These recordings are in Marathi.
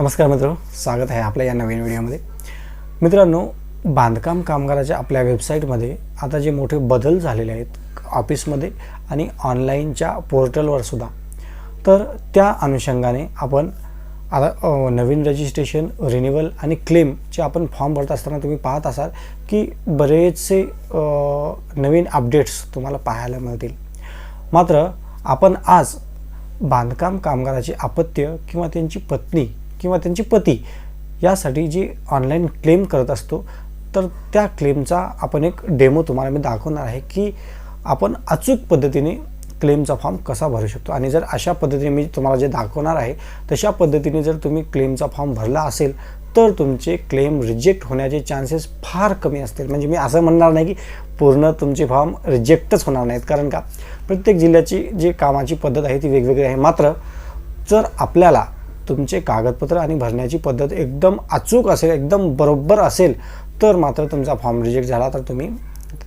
नमस्कार मित्र स्वागत आहे आपल्या या नवीन व्हिडिओमध्ये. मित्रांनो बांधकाम कामगाराच्या आपल्या वेबसाईटमध्ये आता जे मोठे बदल झालेले आहेत ऑफिसमध्ये आणि ऑनलाईनच्या पोर्टलवर सुद्धा तर त्या अनुषंगाने आपण आता नवीन रजिस्ट्रेशन रिन्युअल आणि क्लेमचे आपण फॉर्म भरत असताना तुम्ही पाहत असाल की बरेचसे नवीन अपडेट्स तुम्हाला पाहायला मिळतील. मात्र आपण आज बांधकाम कामगाराचे अपत्य किंवा त्यांची पत्नी किंवा त्यांची पती यासाठी जी ऑनलाईन क्लेम करत असतो तर त्या क्लेमचा आपण एक डेमो तुम्हाला मी दाखवणार आहे की आपण अचूक पद्धतीने क्लेमचा फॉर्म कसा भरू शकतो. आणि जर अशा पद्धतीने मी तुम्हाला जे दाखवणार आहे तशा पद्धतीने जर तुम्ही क्लेमचा फॉर्म भरला असेल तर तुमचे क्लेम रिजेक्ट होण्याचे चान्सेस फार कमी असतील. म्हणजे मी असं म्हणणार नाही की पूर्ण तुमचे फॉर्म रिजेक्टच होणार नाहीत. कारण का? प्रत्येक जिल्ह्याची जी कामाची पद्धत आहे ती वेगवेगळी आहे. मात्र जर आपल्याला तुमचे कागदपत्र आणि भरण्याची पद्धत एकदम अचूक असेल एकदम बरोबर असेल तर मात्र तुमचा फॉर्म रिजेक्ट झाला तर तुम्ही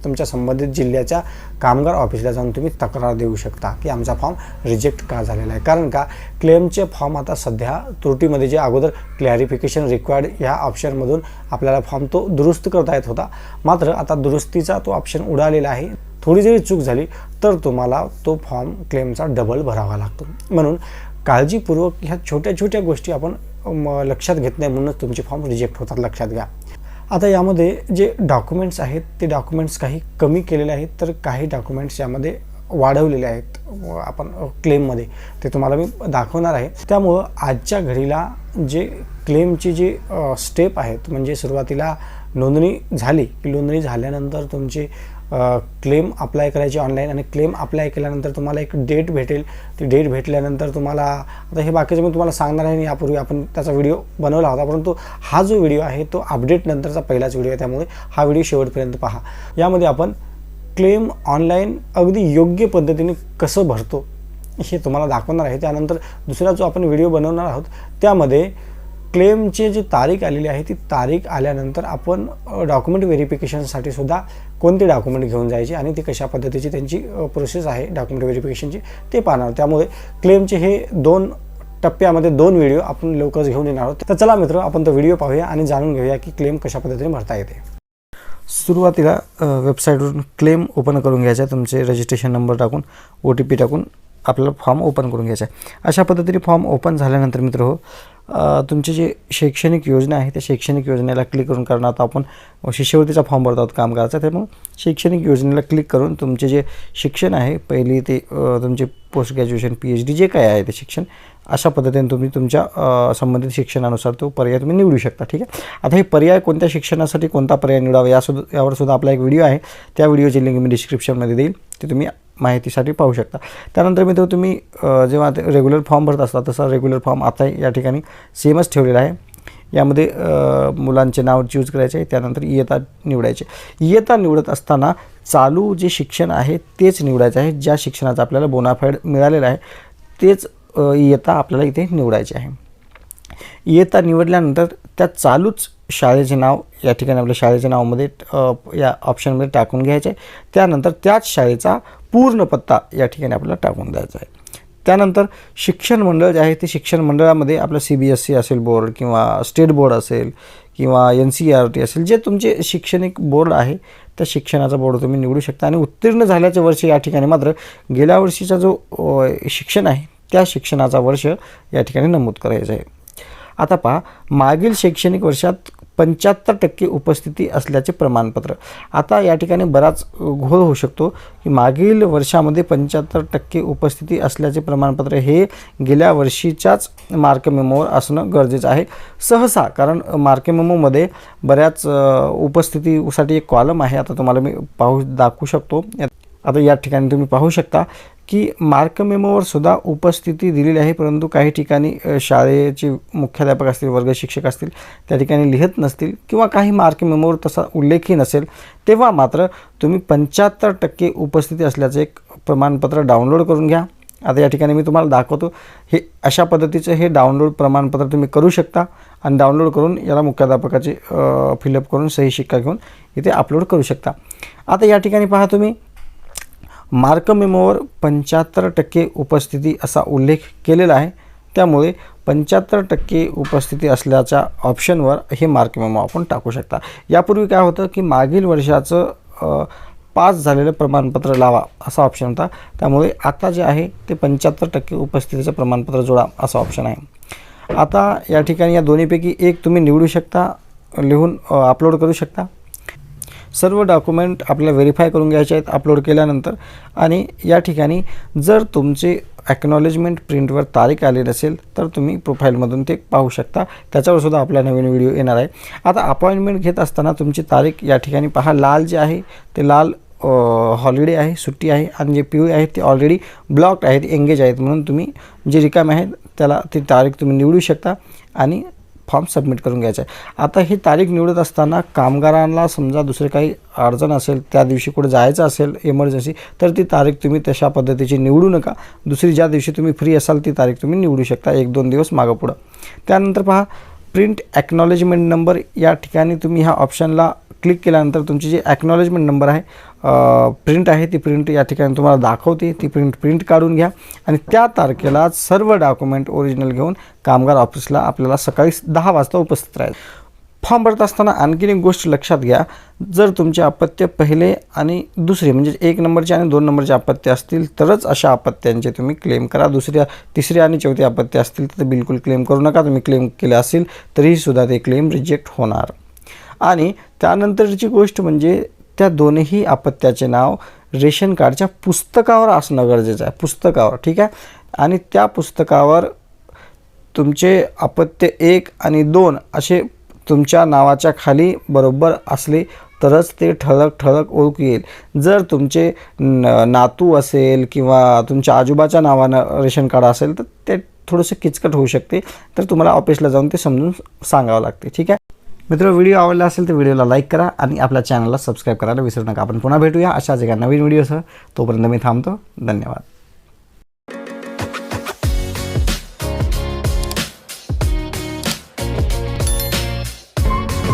तुमच्या संबंधित जिल्ह्याच्या कामगार ऑफिसला जाऊन तुम्ही तक्रार देऊ शकता की आमचा फॉर्म रिजेक्ट का झालेला आहे. कारण का? क्लेमचे फॉर्म आता सध्या त्रुटीमध्ये जे अगोदर क्लॅरिफिकेशन रिक्वायर्ड ह्या ऑप्शनमधून आपल्याला फॉर्म तो दुरुस्त करता येत होता. मात्र आता दुरुस्तीचा तो ऑप्शन उडालेला आहे. थोडी जरी चूक झाली तर तुम्हाला तो फॉर्म क्लेमचा डबल भरावा लागतो. म्हणून काळजीपूर्वक ह्या छोट्या छोट्या गोष्टी आपण म, लक्षात घेत नाही म्हणूनच तुमचे फॉर्म रिजेक्ट होतात लक्षात घ्या. आता यामध्ये जे डॉक्युमेंट्स आहेत ते डॉक्युमेंट्स काही कमी केलेले आहेत तर काही डॉक्युमेंट्स यामध्ये वाढवलेले आहेत आपण क्लेममध्ये ते तुम्हाला मी दाखवणार आहे. त्यामुळं आजच्या घडीला जे क्लेमची जी स्टेप आहेत म्हणजे सुरुवातीला नोंदणी झाली की नोंदणी झाल्यानंतर तुमचे क्लेम अप्लाय करायची ऑनलाईन आणि क्लेम अप्लाय केल्यानंतर तुम्हाला एक डेट भेटेल. ती डेट भेटल्यानंतर तुम्हाला आता हे बाकीचं मी तुम्हाला सांगणार आहे आणि यापूर्वी आपण त्याचा व्हिडिओ बनवला होता. परंतु हा जो व्हिडिओ आहे तो अपडेट नंतरचा पहिलाच व्हिडिओ आहे. त्यामुळे हा व्हिडिओ शेवटपर्यंत पहा. यामध्ये आपण क्लेम ऑनलाईन अगदी योग्य पद्धतीने कसं भरतो हे तुम्हाला दाखवणार आहे. त्यानंतर दुसरा जो आपण व्हिडिओ बनवणार आहोत त्यामध्ये क्लेमची जी तारीख आलेली आहे ती तारीख आल्यानंतर आपण डॉक्युमेंट व्हेरिफिकेशनसाठी सुद्धा कोणते डॉक्युमेंट घेऊन जायचे आणि ती कशा पद्धतीची त्यांची प्रोसेस आहे डॉक्युमेंट व्हेरिफिकेशनची ते पाहणार. त्यामुळे क्लेमचे हे दोन टप्प्यामध्ये दोन व्हिडिओ आपण लवकरच घेऊन येणार आहोत. तर चला मित्र आपण तो व्हिडिओ पाहूया आणि जाणून घेऊया की क्लेम कशा पद्धतीने भरता येते. सुरुवातीला वेबसाईटवरून क्लेम ओपन करून घ्यायचा आहे. तुमचे रजिस्ट्रेशन नंबर टाकून ओ टी पी टाकून आपल्याला फॉर्म ओपन करून घ्यायचा आहे. अशा पद्धतीने फॉर्म ओपन झाल्यानंतर मित्र हो तुमची जी शैक्षणिक योजना आहे त्या शैक्षणिक योजनेला क्लिक करून कारण आता आपण शिष्यवृत्तीचा फॉर्म भरतो आहोत काम करायचा त्यामुळे शैक्षणिक योजनेला क्लिक करून तुमचे जे शिक्षण आहे पहिली ते तुमचे post graduation P H D जे काय आहे ते शिक्षण अशा पद्धतीने तुम्ही तुमच्या संबंधित शिक्षणानुसार तो पर्याय तुम्ही निवडू शकता ठीक आहे? आता हे पर्याय कोणत्या शिक्षणासाठी कोणता पर्याय निवडावा यासुद्धा यावर सुद्धा आपला एक व्हिडिओ आहे. त्या व्हिडिओची लिंक मी डिस्क्रिप्शनमध्ये देईल. ते तुम्ही माहितीसाठी पाहू शकता. त्यानंतर मित्र तुम्ही जेव्हा रेग्युलर फॉर्म भरत असता तसा रेग्युलर फॉर्म आता या ठिकाणी सेमच ठेवलेला आहे. यामध्ये मुलांचे नाव चूज करायचे आहे त्यानंतर इयत्ता निवडायचे. इयत्ता निवडत असताना चालू जे शिक्षण आहे तेच निवडायचं आहे ज्या शिक्षणाचा आपल्याला बोनाफाईड मिळालेला आहे तेच इयता इयत्ता आपल्याला इथे निवडायचे आहे. इयत्ता निवडल्यानंतर त्या चालूच शाळेचे नाव या ठिकाणी आपल्या शाळेच्या नावामध्ये या ऑप्शनमध्ये टाकून घ्यायचे. आहे त्यानंतर त्याच शाळेचा पूर्ण पत्ता या ठिकाणी आपल्याला टाकून द्यायचा आहे. त्यानंतर शिक्षण मंडळ जे आहे ते शिक्षण मंडळामध्ये आपलं सी बी एस सी असेल बोर्ड किंवा स्टेट बोर्ड असेल किंवा एन सी आर टी असेल जे तुमचे शैक्षणिक बोर्ड आहे त्या शिक्षणाचा बोर्ड तुम्ही निवडू शकता. आणि उत्तीर्ण झाल्याच्या वर्ष या ठिकाणी मात्र गेल्या वर्षीचा जो शिक्षण आहे त्या शिक्षणाचा वर्ष या ठिकाणी नमूद करायचं आहे. आता पहा मागील शैक्षणिक वर्षात पंच्याहत्तर टक्के उपस्थिती असल्याचे प्रमाणपत्र. आता या ठिकाणी बराच घोळ होऊ शकतो की मागील वर्षामध्ये पंच्याहत्तर टक्के उपस्थिती असल्याचे प्रमाणपत्र हे गेल्या वर्षीच्याच मार्क मेमोवर असणं गरजेचं आहे. सहसा कारण मार्क मेमोमध्ये बऱ्याच उपस्थितीसाठी एक कॉलम आहे. आता तुम्हाला मी पाहू दाखवू शकतो. आता या ठिकाणी तुम्ही पाहू शकता की मार्क मेमोवर सुद्धा उपस्थिती दिलेली आहे परंतु काही ठिकाणी शाळेचे मुख्याध्यापक असतील वर्ग शिक्षक असतील त्या ठिकाणी लिहित नसतील किंवा काही मार्क मेमोवर तसा उल्लेखही नसेल तेव्हा मात्र तुम्ही पंच्याहत्तर टक्के उपस्थिती असल्याचं एक प्रमाणपत्र डाउनलोड करून घ्या. आता या ठिकाणी मी तुम्हाला दाखवतो हे अशा पद्धतीचं हे डाउनलोड प्रमाणपत्र तुम्ही करू शकता आणि डाउनलोड करून याला मुख्याध्यापकाचे फिलअप करून सही शिक्का घेऊन इथे अपलोड करू शकता. आता या ठिकाणी पहा तुम्ही मार्क मेमोवर पंच्याहत्तर टक्के उपस्थिती असा उल्लेख केलेला आहे. त्यामुळे पंच्याहत्तर टक्के उपस्थिती असल्याच्या ऑप्शनवर हे मार्क मेमो आपण टाकू शकता. यापूर्वी काय होतं की मागील वर्षाचं पास झालेलं प्रमाणपत्र लावा असा ऑप्शन होता. त्यामुळे आता जे आहे ते पंच्याहत्तर टक्के उपस्थितीचं प्रमाणपत्र जोडा असा ऑप्शन आहे. आता या ठिकाणी या दोन्हीपैकी एक तुम्ही निवडू शकता लिहून अपलोड करू शकता. सर्व डॉक्युमेंट आपल्याला व्हेरीफाय करून घ्यायचे आहेत अपलोड केल्यानंतर. आणि या ठिकाणी जर तुमचे ॲक्नॉलेजमेंट प्रिंटवर तारीख आली नसेल तर तुम्ही प्रोफाईलमधून ते पाहू शकता. त्याच्यावर सुद्धा आपला नवीन व्हिडिओ येणार आहे. आता अपॉइंटमेंट घेत असताना तुमची तारीख या ठिकाणी पहा. लाल जे आहे ते लाल हॉलिडे आहे सुट्टी आहे. आणि जे पिवळे आहेत ते ऑलरेडी ब्लॉक्ड आहेत एंगेज आहेत. म्हणून तुम्ही जे रिकामे आहेत त्याला ती तारीख तुम्ही निवडू शकता. आणि फॉर्म सबमिट करून घ्यायचा. आहे आता ही तारीख निवडत असताना कामगारांना समजा दुसरे काही अडचण असेल त्या दिवशी कुठे जायचं असेल इमर्जन्सी तर ती तारीख तुम्ही तशा पद्धतीची निवडू नका. दुसरी ज्या दिवशी तुम्ही फ्री असाल ती तारीख तुम्ही निवडू शकता एक दोन दिवस मागं पुढं. त्यानंतर पहा प्रिंट ॲक्नॉलेजमेंट नंबर या ठिकाणी तुम्ही ह्या ऑप्शनला क्लिक केल्यानंतर तुमची जी ॲक्नॉलेजमेंट नंबर आहे प्रिंट आहे ती प्रिंट या ठिकाणी तुम्हाला दाखवते. ती प्रिंट प्रिंट काढून घ्या. आणि त्या तारखेला सर्व डॉक्युमेंट ओरिजिनल घेऊन कामगार ऑफिसला आपल्याला सकाळी दहा वाजता उपस्थित राहील फॉर्म भरत असताना आणखीन एक गोष्ट लक्षात घ्या. जर तुमचे अपत्य पहिले आणि दुसरे म्हणजे एक नंबरचे आणि दोन नंबरचे अपत्य असतील तरच अशा अपत्यांचे तुम्ही क्लेम करा. दुसऱ्या तिसरे आणि चौथे अपत्य असतील तर ते बिलकुल क्लेम करू नका. तुम्ही क्लेम केले असेल तरीही सुद्धा ते क्लेम रिजेक्ट होणार. आणि त्यानंतरची गोष्ट म्हणजे त्या दोन्ही अपत्याचे नाव रेशन कार्डच्या पुस्तकावर असणं गरजेचं आहे पुस्तकावर ठीक आहे? आणि त्या पुस्तकावर तुमचे अपत्य एक आणि दोन असे तुमच्या नावाच्या खाली बरोबर असले तरच ते ठळक ठळक ओळखू येईल. जर तुमचे न नातू असेल किंवा तुमच्या आजोबाच्या नावानं रेशन कार्ड असेल तर ते थोडंसं किचकट होऊ शकते. तर तुम्हाला ऑफिसला जाऊन ते समजून सांगावं लागते ठीक आहे? मित्र व्हिडिओ आवडला असेल तर व्हिडिओला लाईक करा आणि आपल्या चॅनलला सबस्क्राईब करायला विसरू नका. आपण पुन्हा भेटूया अशाच एका नवीन व्हिडिओसह तोपर्यंत मी थांबतो. धन्यवाद.